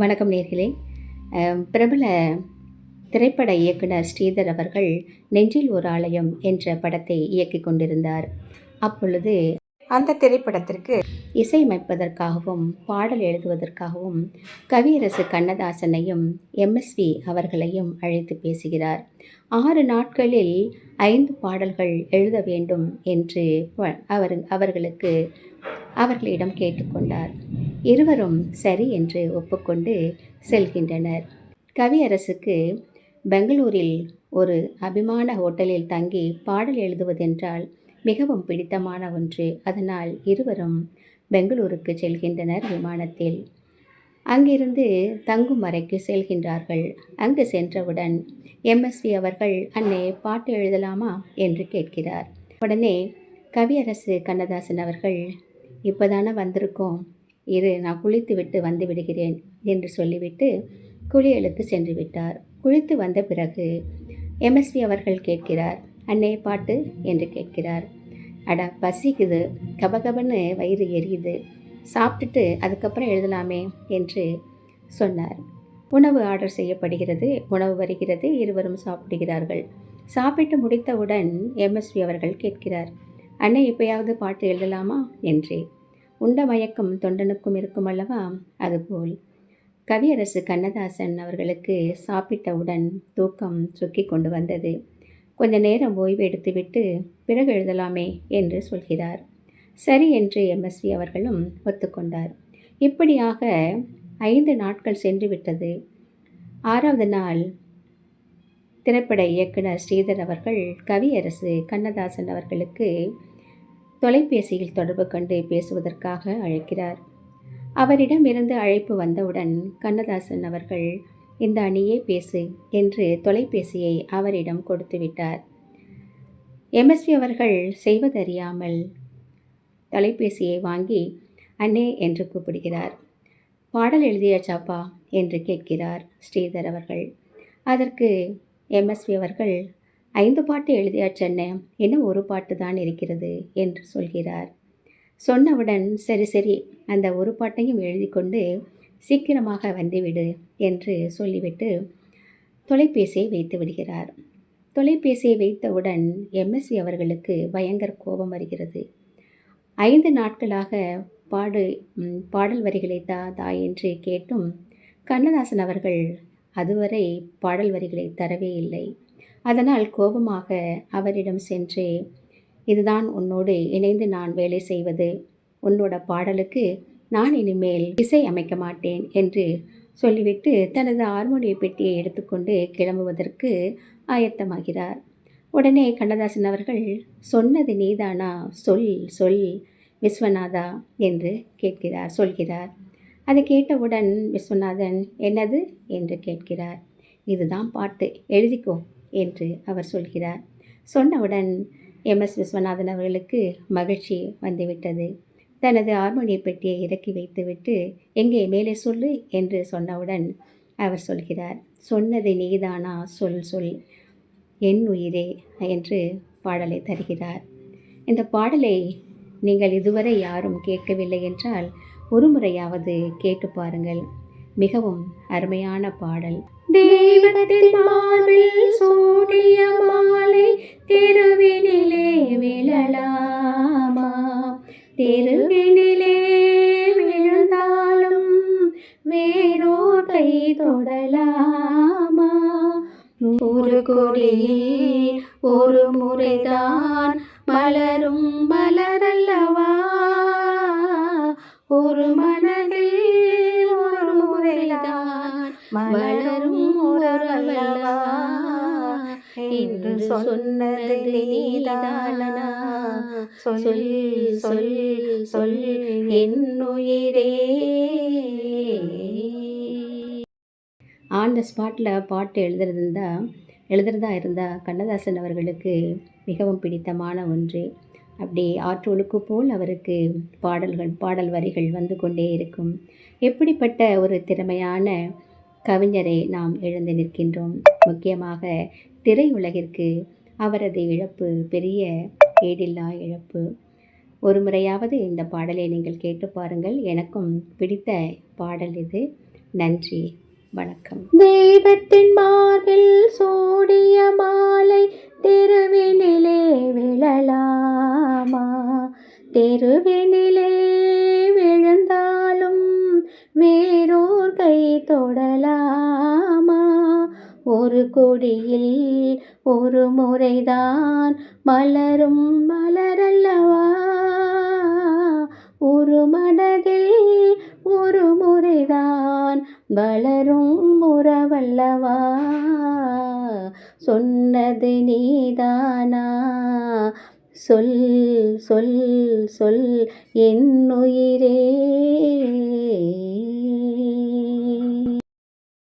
வணக்கம் நேர்களே. பிரபல திரைப்பட இயக்குனர் ஸ்ரீதர் அவர்கள் நெஞ்சில் ஒரு ஆலயம் என்ற படத்தை இயக்கிக் கொண்டிருந்தார். அப்பொழுது அந்த திரைப்படத்திற்கு இசையமைப்பதற்காகவும் பாடல் எழுதுவதற்காகவும் கவியரசு கண்ணதாசனையும் எம்எஸ்வி அவர்களையும் அழைத்து பேசுகிறார். ஆறு நாட்களில் ஐந்து பாடல்கள் எழுத வேண்டும் என்று அவர் அவர்களுக்கு அவர்களிடம் கேட்டுக்கொண்டார் இருவரும் சரி என்று ஒப்புக்கொண்டு செல்கின்றனர். கவியரசுக்கு பெங்களூரில் ஒரு அபிமான ஹோட்டலில் தங்கி பாடல் எழுதுவதென்றால் மிகவும் பிடித்தமான ஒன்று. அதனால் இருவரும் பெங்களூருக்கு செல்கின்றனர் விமானத்தில். அங்கிருந்து தங்கும் அறைக்கு செல்கின்றார்கள். அங்கு சென்றவுடன் எம்எஸ்வி அவர்கள் அன்னை பாட்டு எழுதலாமா? என்று கேட்கிறார். உடனே கவியரசு கண்ணதாசன் அவர்கள் இப்போதானே வந்திருக்கோம். இரு நான் குளித்து விட்டு வந்து விடுகிறேன் என்று சொல்லிவிட்டு குளியலுக்கு சென்று விட்டார். குளித்து வந்த பிறகு எம்எஸ்வி அவர்கள் கேட்கிறார் அண்ணே பாட்டு என்று கேட்கிறார். அட பசிக்குது. கபகபன்னு வயிறு எரியுது. சாப்பிட்டுட்டு அதுக்கப்புறம் எழுதலாமே என்று சொன்னார். உணவு ஆர்டர் செய்யப்படுகிறது. உணவு வருகிறது. இருவரும் சாப்பிடுகிறார்கள். சாப்பிட்டு முடித்தவுடன் எம்எஸ்வி அவர்கள் கேட்கிறார் அண்ணே இப்பயாவது பாட்டு எழுதலாமா? என்று. உண்ட மயக்கம் தொண்டனுக்கும் இருக்கும் அல்லவா? அதுபோல். கவியரசு கண்ணதாசன் அவர்களுக்கு சாப்பிட்டவுடன் தூக்கம் சுக்கி கொண்டு வந்தது. கொஞ்ச நேரம் ஓய்வு எடுத்துவிட்டு பிறகு எழுதலாமே என்று சொல்கிறார். சரி என்று எம்எஸ்வி அவர்களும் ஒத்துக்கொண்டார். இப்படியாக ஐந்து நாட்கள் சென்று விட்டது. ஆறாவது நாள் திரைப்பட இயக்குனர் ஸ்ரீதர் அவர்கள் கவியரசு கண்ணதாசன் அவர்களுக்கு தொலைபேசியில் தொடர்பு கண்டு பேசுவதற்காக அழைக்கிறார். அவரிடமிருந்து அழைப்பு வந்தவுடன் கண்ணதாசன் அவர்கள் இந்த அணியே பேசு என்று தொலைபேசியை அவரிடம் கொடுத்து விட்டார். எம்எஸ்வி அவர்கள் செய்வதறியாமல் தொலைபேசியை வாங்கி அண்ணே என்று கூப்பிடுகிறார். பாடல் எழுதியாச்சாப்பா என்று கேட்கிறார் ஸ்ரீதர் அவர்கள். அதற்கு எம்எஸ்வி அவர்கள் ஐந்து பாட்டு எழுதியாச்சண்ணே இன்னும் ஒரு பாட்டு தான் இருக்கிறது என்று சொல்கிறார். சொன்னவுடன் சரி சரி அந்த ஒரு பாட்டையும் எழுதி கொண்டு சீக்கிரமாக வந்துவிடு என்று சொல்லிவிட்டு தொலைபேசியை வைத்து விடுகிறார். தொலைபேசியை வைத்தவுடன் எம்எஸ்வி அவர்களுக்கு பயங்கர கோபம் வருகிறது. ஐந்து நாட்களாக பாடு பாடல் வரிகளை தா தா என்று கேட்டும் கண்ணதாசன் அவர்கள் அதுவரை பாடல் வரிகளை தரவே இல்லை. அதனால் கோபமாக அவரிடம் சென்று இதுதான் உன்னோடு இணைந்து நான் வேலை செய்வது. உன்னோட பாடலுக்கு நான் இனிமேல் இசை அமைக்க மாட்டேன் என்று சொல்லிவிட்டு தனது ஹார்மோனிய பெட்டியை எடுத்துக்கொண்டு கிளம்புவதற்கு ஆயத்தமாகிறார். உடனே கண்ணதாசன் அவர்கள் சொன்னது நீதானா? சொல் சொல் விஸ்வநாதா என்று கேட்கிறார் சொல்கிறார். அதை கேட்டவுடன் விஸ்வநாதன் என்னது? என்று கேட்கிறார். இதுதான் பாட்டு. எழுதிக்கோ. என்று அவர் சொல்கிறார். சொன்னவுடன் எம். எஸ். விஸ்வநாதன் அவர்களுக்கு மகிழ்ச்சி வந்துவிட்டது. தனது ஹார்மோனிய பெட்டியை இறக்கி வைத்துவிட்டு எங்கே மேலே சொல்லு என்று சொன்னவுடன் அவர் சொல்கிறார். சொன்னது நீதானா? சொல் சொல். என் உயிரே என்று பாடலை தருகிறார். இந்த பாடலை நீங்கள் இதுவரை யாரும் கேட்கவில்லை என்றால் ஒரு முறையாவது கேட்டு பாருங்கள். மிகவும் அருமையான பாடல். தெய்வத்தின் மார்பில் சூடிய மாலை தெருவினிலே விழலாமா? தெருவினிலே விழுந்தாலும் வேறோர் கை தொடலாமா? ஒரு கொடியில் ஒரு முறைதான் மலரும் மலரல்லவா? ஒரு மனதில் முறைதான் மலரும் உறவல்லவா என்று சொன்னது நீதானா சொல் சொல் சொல் என் உயிரே. ஆன் த ஸ்பாட்டில் பாட்டு எழுதுறதுந்தா எழுதுறதா இருந்தால் கண்ணதாசன் அவர்களுக்கு மிகவும் பிடித்தமான ஒன்று. அப்படி ஆற்றொழுக்கு போல் அவருக்கு பாடல்கள் பாடல் வரிகள் வந்து கொண்டே இருக்கும். எப்படிப்பட்ட ஒரு திறமையான கவிஞரை நாம் இழந்து நிற்கின்றோம்? முக்கியமாக திரையுலகிற்கு அவரது இழப்பு பெரிய ஏடில்லா இழப்பு. ஒரு முறையாவது இந்த பாடலை நீங்கள் கேட்டு பாருங்கள். எனக்கும் பிடித்த பாடல் இது. நன்றி. வணக்கம். தெய்வத்தின் வேறோர் கை தொடலாமா? ஒரு கொடியில் ஒரு முறைதான் மலரும் மலரல்லவா? ஒரு மனதில் ஒரு முறைதான் வளரும் முறவல்லவா? சொன்னது நீதானா? சொல் சொல் சொல் என் உயிரே